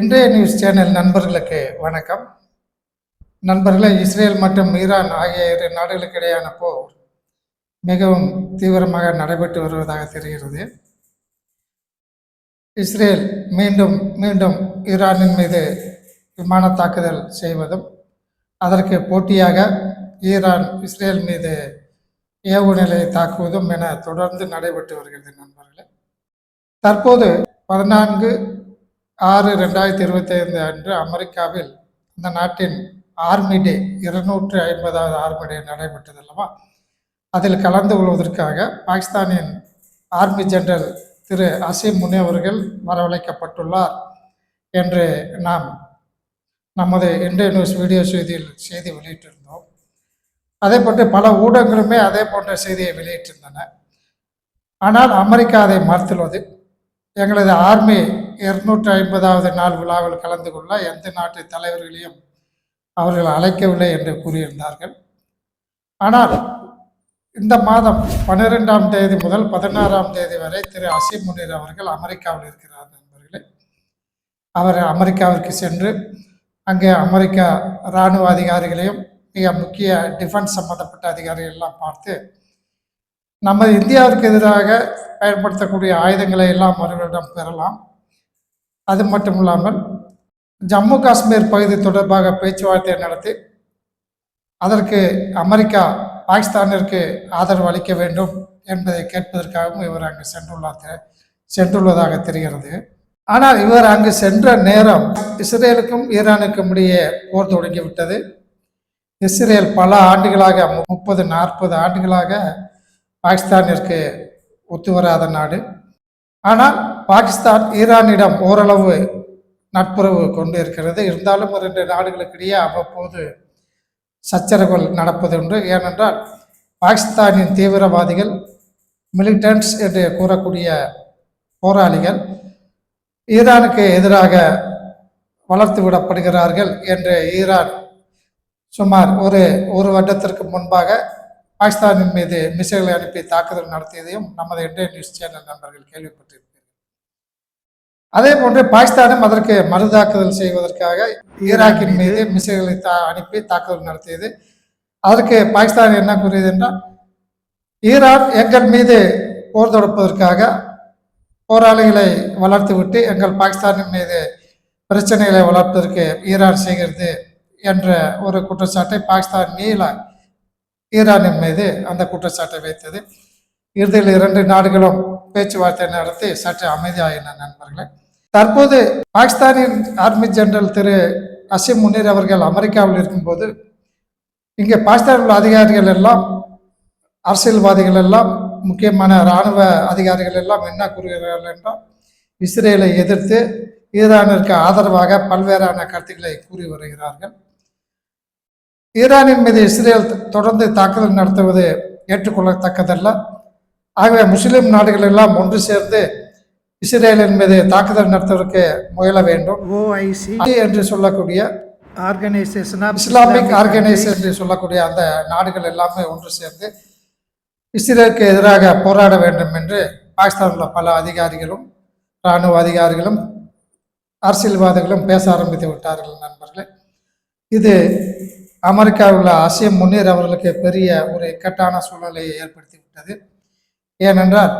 இன்றைய news channel நண்பர்களுக்கு வணக்கம். நண்பர்களே இஸ்ரேல் மற்றும் ஈரான் ஆகிய இரு நாடுகளுக்கு இடையான போர் மிகவும் தீவிரமாக நடைபெற்று வருவதாக தெரிகிறது. இஸ்ரேல் மீண்டும் மீண்டும் ஈரானின் மீது விமான தாக்குதல் செய்வதும் அதற்கு போட்டியாக ஈரான் இஸ்ரேல் மீது ஏவுநிலையை தாக்குவதும் என தொடர்ந்து நடைபெற்று வருகிறது நண்பர்களே. தற்போது பதினான்கு ஆறு ரெண்டாயிரத்தி இருபத்தி ஐந்து அன்று அமெரிக்காவில் இந்த நாட்டின் ஆர்மி டே இருநூற்று ஐம்பதாவது ஆர்மி டே நடைபெற்றது அல்லவா? அதில் கலந்து கொள்வதற்காக பாகிஸ்தானின் ஆர்மி ஜெனரல் திரு அசீம் முனி அவர்கள் வரவழைக்கப்பட்டுள்ளார் என்று நாம் நமது இந்திய நியூஸ் வீடியோ செய்தியில் செய்தி வெளியிட்டிருந்தோம். அதே போன்று பல ஊடகங்களுமே அதே போன்ற செய்தியை வெளியிட்டிருந்தன. ஆனால் அமெரிக்கா அதை மறுத்துள்ளது. எங்களது ஆர்மி இருநூற்றி ஐம்பதாவது நாள் விழாவில் கலந்து கொள்ள எந்த நாட்டு தலைவர்களையும் அவர்கள் அழைக்கவில்லை என்று கூறியிருந்தார்கள். ஆனால் இந்த மாதம் பன்னிரெண்டாம் தேதி முதல் பதினாறாம் தேதி வரை திரு அசீம் முனீர் அவர்கள் அமெரிக்காவில் இருக்கிறார் நண்பர்களே. அவர் அமெரிக்காவிற்கு சென்று அங்கே அமெரிக்கா இராணுவ அதிகாரிகளையும் மிக முக்கிய டிஃபென்ஸ் சம்பந்தப்பட்ட அதிகாரிகள் எல்லாம் பார்த்து நம்ம இந்தியாவிற்கு எதிராக பயன்படுத்தக்கூடிய ஆயுதங்களை எல்லாம் அவர்களிடம் பெறலாம். அது மட்டும் இல்லாமல் ஜம்மு காஷ்மீர் பகுதி தொடர்பாக பேச்சுவார்த்தை நடத்தி அதற்கு அமெரிக்கா பாகிஸ்தானிற்கு ஆதரவு அளிக்க வேண்டும் என்பதை கேட்பதற்காகவும் இவர் அங்கு சென்றுள்ளார் சென்றுள்ளதாக தெரிகிறது. ஆனால் இவர் அங்கு சென்ற நேரம் இஸ்ரேலுக்கும் ஈரானுக்கும் இடையே போர் தொடங்கிவிட்டது. இஸ்ரேல் பல ஆண்டுகளாக முப்பது நாற்பது ஆண்டுகளாக பாகிஸ்தானிற்கு ஒத்து வராத நாடு. ஆனால் பாகிஸ்தான் ஈரானிடம் ஓரளவு நட்புறவு கொண்டு இருக்கிறது இருந்தாலும் இரண்டு நாடுகளுக்கிடையே அவ்வப்போது சச்சரவுகள் நடப்பதுண்டு. ஏனென்றால் பாகிஸ்தானின் தீவிரவாதிகள் மிலிட்டன்ஸ் என்று கூறக்கூடிய போராளிகள் ஈரானுக்கு எதிராக வளர்த்து விடப்படுகிறார்கள் என்று ஈரான் சுமார் ஒரு ஒரு வருடத்திற்கு முன்பாக பாகிஸ்தானின் மீது மிசைல்களை அனுப்பி தாக்குதல் நடத்தியதையும் நமது இன்றைய நியூஸ் சேனல் நண்பர்கள் கேள்விப்பட்டிருக்கிறார்கள். அதே போன்று பாகிஸ்தானும் அதற்கு மறுதாக்குதல் செய்வதற்காக ஈராக்கின் மீது மிசைல்களை தா அனுப்பி தாக்குதல் நடத்தியது. அதற்கு பாகிஸ்தான் என்ன கூறியது என்றால் ஈரான் எங்கள் மீது போர் தொடுப்பதற்காக போராளிகளை வளர்த்துவிட்டு எங்கள் பாகிஸ்தானின் மீது பிரச்சனைகளை வளர்ப்பதற்கு ஈரான் செய்கிறது என்ற ஒரு குற்றச்சாட்டை பாகிஸ்தான் மீள ஈரானின் மீது அந்த குற்றச்சாட்டை வைத்தது. இறுதியில் இரண்டு நாடுகளும் பேச்சுவார்த்தை நடத்தி சற்று அமைதியாயின நண்பர்களே. தற்போது பாகிஸ்தானின் ஆர்மி ஜெனரல் திரு அசிம் முனீர் அவர்கள் அமெரிக்காவில் இருக்கும்போது இங்கே பாகிஸ்தானில் உள்ள அதிகாரிகள் எல்லாம் அரசியல்வாதிகள் எல்லாம் முக்கியமான இராணுவ அதிகாரிகள் எல்லாம் என்ன கூறுகிறார்கள் என்றால் இஸ்ரேலை எதிர்த்து ஈரானிற்கு ஆதரவாக பல்வேறான கருத்துக்களை கூறி வருகிறார்கள். ஈரானின் மீது இஸ்ரேல் தொடர்ந்து தாக்குதல் நடத்துவது ஏற்றுக்கொள்ளத்தக்கதல்ல. ஆகவே முஸ்லிம் நாடுகள் எல்லாம் ஒன்று சேர்ந்து இஸ்ரேலின் மீது தாக்குதல் நடத்துவதற்கு முயல வேண்டும். ஓஐசி என்று சொல்லக்கூடிய ஆர்கனைசேஷன் இஸ்லாமிக் ஆர்கனைசேஷன் என்று சொல்லக்கூடிய அந்த நாடுகள் எல்லாமே ஒன்று சேர்ந்து இஸ்ரேலுக்கு எதிராக போராட வேண்டும் என்று பாகிஸ்தானில் உள்ள பல அதிகாரிகளும் இராணுவ அதிகாரிகளும் அரசியல்வாதிகளும் பேச ஆரம்பித்து விட்டார்கள் நண்பர்களே. இது அமெரிக்காவில் உள்ள அசியம் முன்னீர் அவர்களுக்கு பெரிய ஒரு இக்கட்டான சூழ்நிலையை ஏற்படுத்தி விட்டது. ஏனென்றால்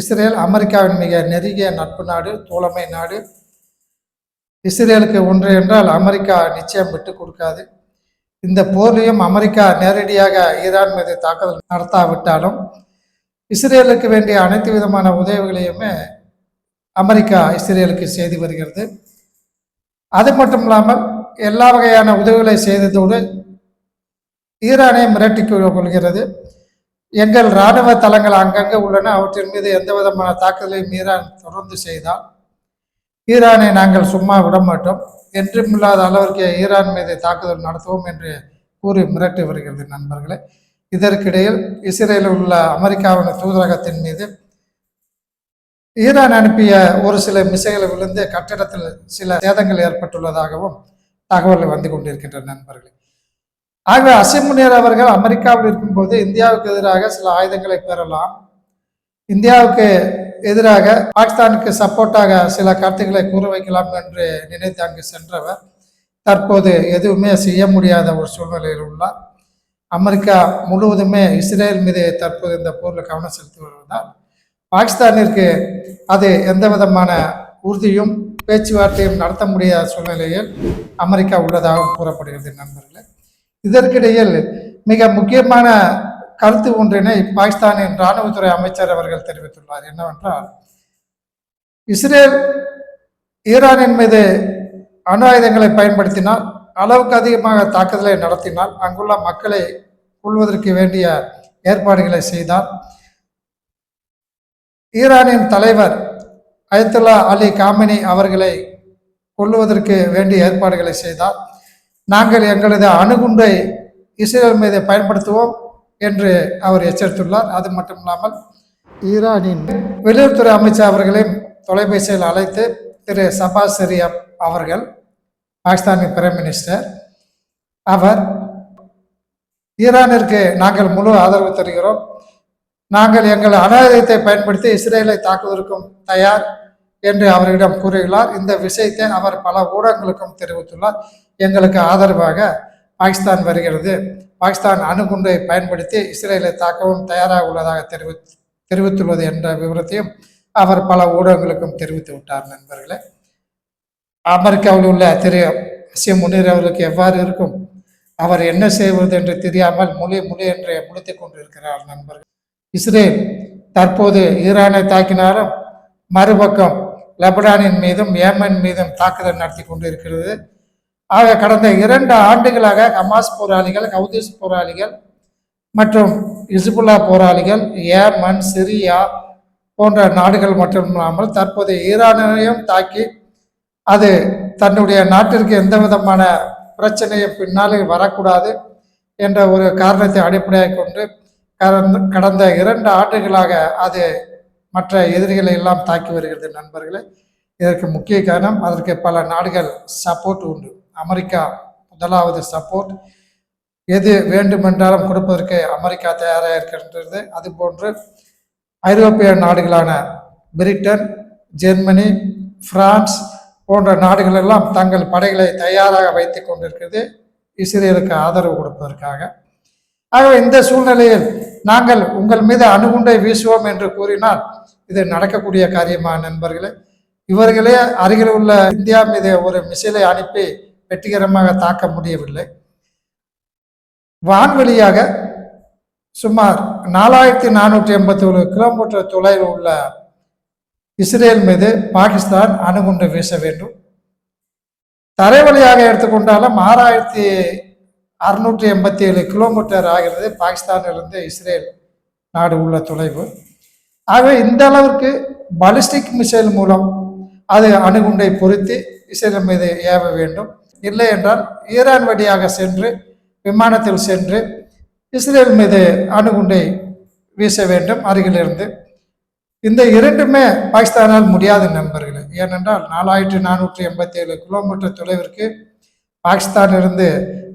இஸ்ரேல் அமெரிக்காவின் மிக நெருங்கிய நட்பு நாடு தோழமை நாடு. இஸ்ரேலுக்கு ஒன்று என்றால் அமெரிக்கா நிச்சயம் விட்டு கொடுக்காது. இந்த போர்லையும் அமெரிக்கா நேரடியாக ஈரான் மீது தாக்குதல் நடத்தாவிட்டாலும் இஸ்ரேலுக்கு வேண்டிய அனைத்து விதமான உதவிகளையுமே அமெரிக்கா இஸ்ரேலுக்கு செய்து வருகிறது. அது மட்டும் இல்லாமல் எல்லா வகையான உதவிகளை செய்ததோடு ஈரானை மிரட்டி கொள்கிறது எங்கள் இராணுவ தளங்கள் அங்கங்கே உள்ளன. அவற்றின் மீது எந்த விதமான தாக்குதலையும் ஈரான் தொடர்ந்து செய்தால் ஈரானை நாங்கள் சும்மா விடமாட்டோம். என்றுமில்லாத அளவிற்கு ஈரான் மீது தாக்குதல் நடத்துவோம் என்று கூறி மிரட்டி வருகிறது நண்பர்களே. இதற்கிடையில் இஸ்ரேலில் உள்ள அமெரிக்காவின் தூதரகத்தின் மீது ஈரான் அனுப்பிய ஒரு சில மிசைகளை விழுந்து கட்டிடத்தில் சில சேதங்கள் ஏற்பட்டுள்ளதாகவும் தகவல் வந்து கொண்டிருக்கின்ற நண்பர்களே. ஆகவே அசிமுனியர் அவர்கள் அமெரிக்காவில் இருக்கும்போது இந்தியாவுக்கு எதிராக சில ஆயுதங்களை பெறலாம். இந்தியாவுக்கு எதிராக பாகிஸ்தானுக்கு சப்போர்ட்டாக சில கருத்துக்களை கூற வைக்கலாம் என்று நினைத்து அங்கு சென்றவர். தற்போது எதுவுமே செய்ய முடியாத ஒரு சூழ்நிலையில் உள்ளார். அமெரிக்கா முழுவதுமே இஸ்ரேல் மீது தற்போது இந்த போரில் கவனம் செலுத்தி வருவதால் பாகிஸ்தானிற்கு அது எந்த விதமான உறுதியும் பேச்சுவார்த்தையும் நடத்த முடியாத சூழ்நிலையில் அமெரிக்கா உள்ளதாக கூறப்படுகிறது நண்பர்களே. இதற்கிடையில் மிக முக்கியமான கருத்து ஒன்றினை பாகிஸ்தானின் இராணுவத்துறை அமைச்சர் அவர்கள் தெரிவித்துள்ளார். என்னவென்றால் இஸ்ரேல் ஈரானின் மீது அணு ஆயுதங்களை பயன்படுத்தினால் அளவுக்கு அதிகமாக தாக்குதலை நடத்தினால் அங்குள்ள மக்களை கொள்வதற்கு வேண்டிய ஏற்பாடுகளை செய்தார். ஈரானின் தலைவர் அயத்துல்லா அலி காமினி அவர்களை கொள்ளுவதற்கு வேண்டிய ஏற்பாடுகளை செய்தார். நாங்கள் எங்களது அணுகுண்டை இஸ்ரேல் மீது பயன்படுத்துவோம் என்று அவர் எச்சரித்துள்ளார். அது மட்டும் இல்லாமல் ஈரானின் வெளியுறவுத்துறை அமைச்சர் அவர்களையும் தொலைபேசியில் அழைத்து திரு சபாஸ் ஷெரீப் அவர்கள் பாகிஸ்தானின் பிரைம் மினிஸ்டர் அவர் ஈரானிற்கு நாங்கள் முழு ஆதரவு தருகிறோம். நாங்கள் எங்கள் அனாயுதத்தை பயன்படுத்தி இஸ்ரேலை தாக்குவதற்கும் தயார். என்று அவரிடம் கூறுகிறார். இந்த விஷயத்தை அவர் பல ஊடகங்களுக்கும் தெரிவித்துள்ளார். எங்களுக்கு ஆதரவாக பாகிஸ்தான் வருகிறது. பாகிஸ்தான் அணுகுண்டை பயன்படுத்தி இஸ்ரேலை தாக்கவும் தயாராக உள்ளதாக தெரிவி தெரிவித்துள்ளது என்ற விவரத்தையும் அவர் பல ஊடகங்களுக்கும் தெரிவித்து விட்டார் நண்பர்களே. அமெரிக்காவில் உள்ள திரு அசியம் முனீர் அவர்களுக்கு எவ்வாறு இருக்கும்? அவர் என்ன செய்வது என்று தெரியாமல் மொழி மொழி என்று முடித்துக் கொண்டிருக்கிறார் நண்பர்கள். இஸ்ரேல் தற்போது ஈரானை தாக்கினாலும் மறுபக்கம் லெபனானின் மீதும் ஏமன் மீதும் தாக்குதல் நடத்தி கொண்டு இருக்கிறது ஆக கடந்த இரண்டு ஆண்டுகளாக ஹமாஸ் போராளிகள் ஹவுதிஸ் போராளிகள் மற்றும் இசுபுல்லா போராளிகள் ஏமன் சிரியா போன்ற நாடுகள் மட்டுமில்லாமல் தற்போது ஈரானையும் தாக்கி அது தன்னுடைய நாட்டிற்கு எந்த விதமான பிரச்சனையும் பின்னாலே வரக்கூடாது என்ற ஒரு காரணத்தை அடிப்படையாக கொண்டு கடந்த இரண்டு ஆண்டுகளாக அது மற்ற எதிரிகளை எல்லாம் தாக்கி வருகிறது நண்பர்களே. இதற்கு முக்கிய காரணம் அதற்கு பல நாடுகள் சப்போர்ட் உண்டு. அமெரிக்கா முதலாவது சப்போர்ட் எது வேண்டுமென்றாலும் கொடுப்பதற்கு அமெரிக்கா தயாராக இருக்கின்றது. அதுபோன்று ஐரோப்பிய நாடுகளான பிரிட்டன் ஜெர்மனி பிரான்ஸ் போன்ற நாடுகள் எல்லாம் தங்கள் படைகளை தயாராக வைத்துக் கொண்டிருக்கிறது. இஸ்ரேலுக்கு ஆதரவு கொடுப்பதற்காக. ஆகவே இந்த சூழ்நிலையில் நாங்கள் உங்கள் மீது அணுகுண்டை வீசுவோம் என்று கூறினால் இது நடக்கக்கூடிய காரியமா நண்பர்களே? இவர்களே அருகில் உள்ள இந்தியா மீது ஒரு மிசைலை அனுப்பி வெற்றிகரமாக தாக்க முடியவில்லை. வான்வெளியாக சுமார் நாலாயிரத்தி நானூற்றி எண்பத்தி ஒரு கிலோமீட்டர் தொலைவில் உள்ள இஸ்ரேல் மீது பாகிஸ்தான் அணுகுண்டு வீச வேண்டும். தரை வழியாக எடுத்துக்கொண்டாலும் ஆறாயிரத்தி அறுநூற்றி எண்பத்தி ஏழு கிலோமீட்டர் ஆகிறது பாகிஸ்தானிலிருந்து இஸ்ரேல் நாடு உள்ள தொலைவு. ஆகவே இந்த அளவிற்கு பாலிஸ்டிக் மிசைல் மூலம் அது அணுகுண்டை பொருத்தி இஸ்ரேல் மீது ஏவ வேண்டும். இல்லை என்றால் ஈரான் வழியாக சென்று விமானத்தில் சென்று இஸ்ரேல் மீது அணுகுண்டை வீச வேண்டும் அருகிலிருந்து. இந்த இரண்டுமே பாகிஸ்தானால் முடியாத நண்பர்களே. ஏனென்றால் நாலாயிரத்தி நானூற்றி எண்பத்தி ஏழு கிலோமீட்டர் தொலைவிற்கு பாகிஸ்தானிலிருந்து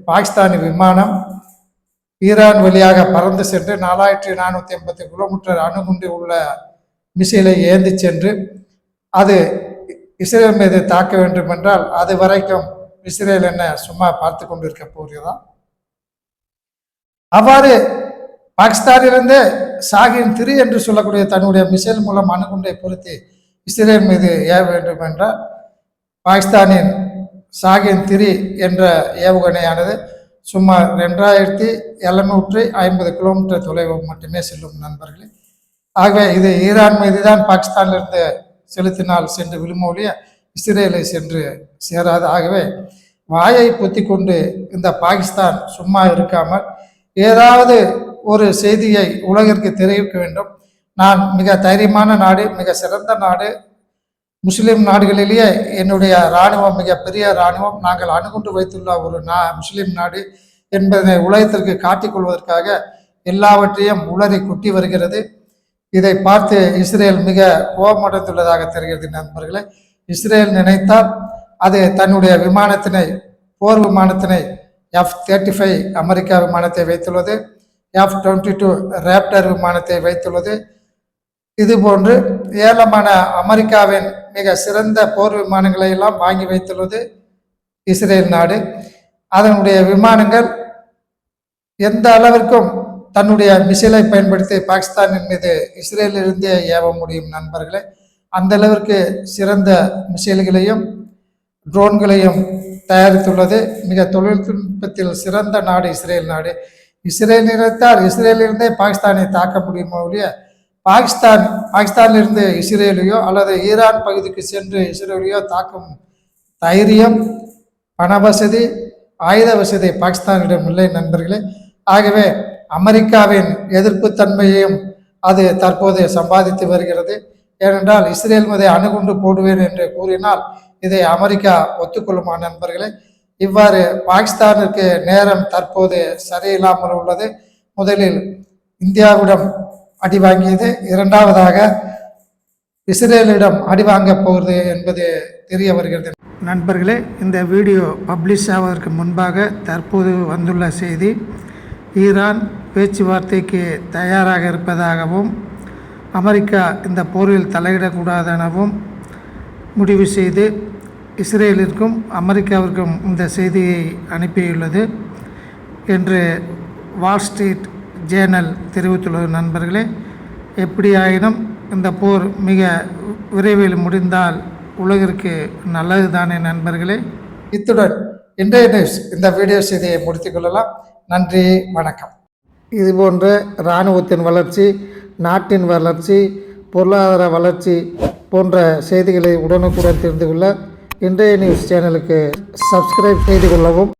பாகிஸ்தானி விமானம் ஈரான் வழியாக பறந்து சென்று நாலாயிரத்தி நானூற்றி எண்பத்தி கிலோமீட்டர் அணுகுண்டு உள்ள மிசைலை ஏந்தி சென்று அது இஸ்ரேல் மீது தாக்க வேண்டும் என்றால் அது வரைக்கும் இஸ்ரேல் என்ன சும்மா பார்த்து கொண்டிருக்க போகிறதா? அவ்வாறு பாகிஸ்தானிலிருந்து சாகின் திரி என்று சொல்லக்கூடிய தன்னுடைய மிசைல் மூலம் அணுகுண்டை பொருத்தி இஸ்ரேல் மீது ஏவ வேண்டும் என்றால் பாகிஸ்தானின் சாகின் திரி என்ற ஏவுகணையானது சுமார் ரெண்டாயிரத்தி எழுநூற்றி ஐம்பது கிலோமீட்டர் தொலைவு மட்டுமே செல்லும் நண்பர்களே. ஆகவே இது ஈரான் மீது தான் பாகிஸ்தானிலிருந்து செலுத்தினால் சென்று விழுமொழிய இஸ்ரேலை சென்று சேராது. ஆகவே வாயை பொத்தி கொண்டு இந்த பாகிஸ்தான் சும்மா இருக்காமல் ஏதாவது ஒரு செய்தியை உலகிற்கு தெரிவிக்க வேண்டும். நான் மிக தைரியமான நாடு மிக சிறந்த நாடு முஸ்லிம் நாடுகளிலேயே என்னுடைய இராணுவம் மிகப்பெரிய இராணுவம் நாங்கள் அணுகுண்டு வைத்துள்ள ஒரு நா முஸ்லிம் நாடு என்பதை உலகத்திற்கு காட்டிக்கொள்வதற்காக எல்லாவற்றையும் உளறி கொட்டி வருகிறது. இதை பார்த்து இஸ்ரேல் மிக கோபமடைந்துள்ளதாக தெரிகிறது நண்பர்களே. இஸ்ரேல் நினைத்தால் அது தன்னுடைய விமானத்தினை போர் விமானத்தினை எஃப் தேர்ட்டி ஃபைவ் அமெரிக்கா விமானத்தை வைத்துள்ளது எஃப் டுவெண்ட்டி டூ ரேப்டர் விமானத்தை வைத்துள்ளது இதுபோன்று ஏலமான அமெரிக்காவின் மிக சிறந்த போர் விமானங்களை எல்லாம் வாங்கி வைத்துள்ளது இஸ்ரேல் நாடு. அதனுடைய விமானங்கள் எந்த அளவிற்கும் தன்னுடைய மிசைலை பயன்படுத்தி பாகிஸ்தானின் மீது இஸ்ரேலிலிருந்தே ஏவ முடியும் நண்பர்களே. அந்த அளவிற்கு சிறந்த மிசைல்களையும் ட்ரோன்களையும் தயாரித்துள்ளது. மிக தொழில்நுட்பத்தில் சிறந்த நாடு இஸ்ரேல் நாடு. இஸ்ரேல் நினைத்தால் இஸ்ரேலிருந்தே பாகிஸ்தானை தாக்க முடியுமோ ஒழிய பாகிஸ்தான் பாகிஸ்தானிலிருந்து இஸ்ரேலையோ அல்லது ஈரான் பகுதிக்கு சென்று இஸ்ரேலையோ தாக்கும் தைரியம் பண வசதி ஆயுத வசதி பாகிஸ்தானிடம் இல்லை நண்பர்களே. ஆகவே அமெரிக்காவின் எதிர்ப்பு தன்மையையும் அது தற்போது சம்பாதித்து வருகிறது. ஏனென்றால் இஸ்ரேல் மீது அணுகுண்டு போடுவேன் என்று கூறினால் இதை அமெரிக்கா ஒத்துக்கொள்ளுமா நண்பர்களே? இவ்வாறு பாகிஸ்தானிற்கு நேரம் தற்போது சரியில்லாமல் உள்ளது. முதலில் இந்தியாவிடம் அடி வாங்கியது. இரண்டாவதாக இஸ்ரேலிடம் அடி வாங்கப் போகிறது என்பது தெரிய வருகிறது. நண்பர்களே இந்த வீடியோ பப்ளிஷ் ஆவதற்கு முன்பாக தற்போது வந்துள்ள செய்தி ஈரான் பேச்சுவார்த்தைக்கு தயாராக இருப்பதாகவும் அமெரிக்கா இந்த போரில் தலையிடக்கூடாதெனவும் முடிவு செய்து இஸ்ரேலிற்கும் அமெரிக்காவிற்கும் இந்த செய்தியை அனுப்பியுள்ளது என்று வால் ஸ்ட்ரீட் ஜேர்னல் தெரிவித்துள்ள நண்பர்களே எப்படியாயினும் இந்த போர் மிக விரைவில் முடிந்தால் உலகிற்கு நல்லது தானே நண்பர்களே? இத்துடன் இன்றைய நியூஸ் இந்த வீடியோ செய்தியை முடித்துக்கொள்ளலாம் நன்றி வணக்கம். இதுபோன்ற இராணுவத்தின் வளர்ச்சி நாட்டின் வளர்ச்சி பொருளாதார வளர்ச்சி போன்ற செய்திகளை உடனுக்குடன் தெரிந்து கொள்ள இன்றைய நியூஸ் சேனலுக்கு சப்ஸ்கிரைப் செய்து கொள்ளவும்.